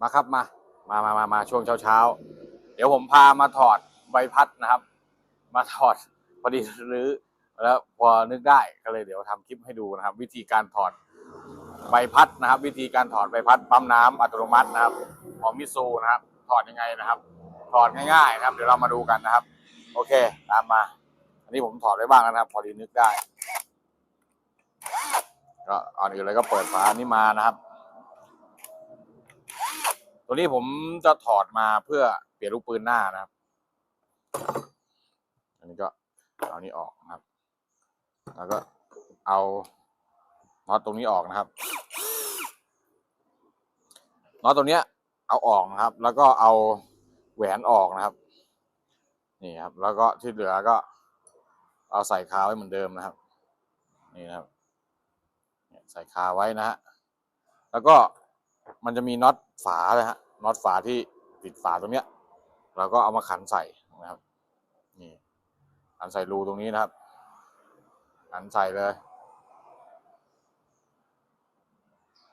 มาครับมา มามามามาช่วงเช้าเช้าเดี๋ยวผมพามาถอดใบพัดนะครับ มาถอดพอดีหรือแล้วพอนึกได้ก็เลยเดี๋ยวทำคลิปให้ดูนะครับ วิธีการถอดใบพัดนะครับ วิธีการถอดใบพัดปั๊มน้ำอัตโนมัตินะครับ ของมิซูนะครับ ถอดยังไงนะครับ ถอดง่ายๆนะครับ เดี๋ยวเรามาดูกันนะครับ โอเคตามมา อันนี้ผมถอดไว้บ้างแล้วนะครับ พอดีนึกได้ก็อ่อนอื่นเลยก็เปิดฝานี้มานะครับ ตัวนี้ผมจะถอดมาเพื่อเปลี่ยนลูกปืนหน้านะครับ อันนี้ก็เอานี้ออกนะครับ แล้วก็เอาน็อตตรงนี้ออกนะครับน็อตตรงเนี้ยเอาออกนะครับ แล้วก็เอาแหวนออกนะครับ นี่ครับ แล้วก็ที่เหลือก็ เอาใส่คาไว้เหมือนเดิมนะครับ นี่นะครับใส่คาไว้นะฮะแล้วก็ มันจะมีน็อตฝาเลยฮะน็อตฝาที่ปิดฝาตรงเนี้ยเราก็เอามาขันใส่นะครับ นี่ขันใส่รูตรงนี้นะครับ ขันใส่เลย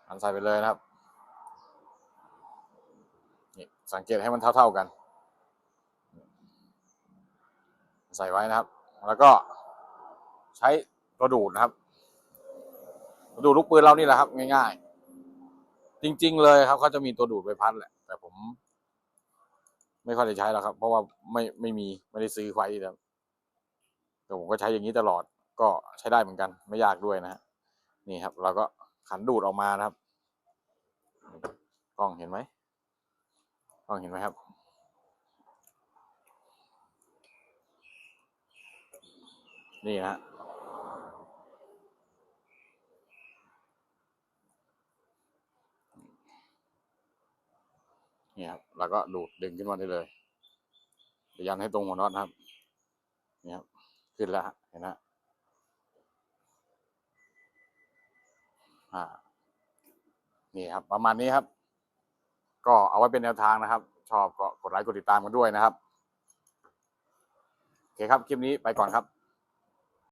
ขันใส่ไปเลยนะครับนี่สังเกตให้มันเท่า ๆกัน ใส่ไว้นะครับ แล้วก็ใช้ตัวดูดนะครับตัวดูดลูกปืนเรานี่แหละครับ ง่ายๆ จริง ๆ เลยครับเขาจะมีตัวดูดใบพัดแหละ แต่ผม ไม่ค่อยได้ใช้แล้วครับ เพราะว่าไม่ไม่มีไม่ได้ซื้อไว้แล้วแต่ผมก็ใช้อย่างนี้ตลอด ก็ใช้ได้เหมือนกัน ไม่ยากด้วยนะฮะนี่ครับ เราก็ขันดูดออกมานะครับกล้องเห็นไหมกล้องเห็นไหมครับนี่นะฮะ นี่ครับแล้วก็ดูดดึงขึ้นมาได้เลยพยายามให้ตรงหัวน็อตครับนี่ครับขึ้นแล้วเห็นนะอ่า นี่ครับ ประมาณนี้ครับ ก็เอาไว้เป็นแนวทางนะครับ ชอบก็กดไลค์กดติดตามกันด้วยนะครับโอเคครับ คลิปนี้ไปก่อนครับ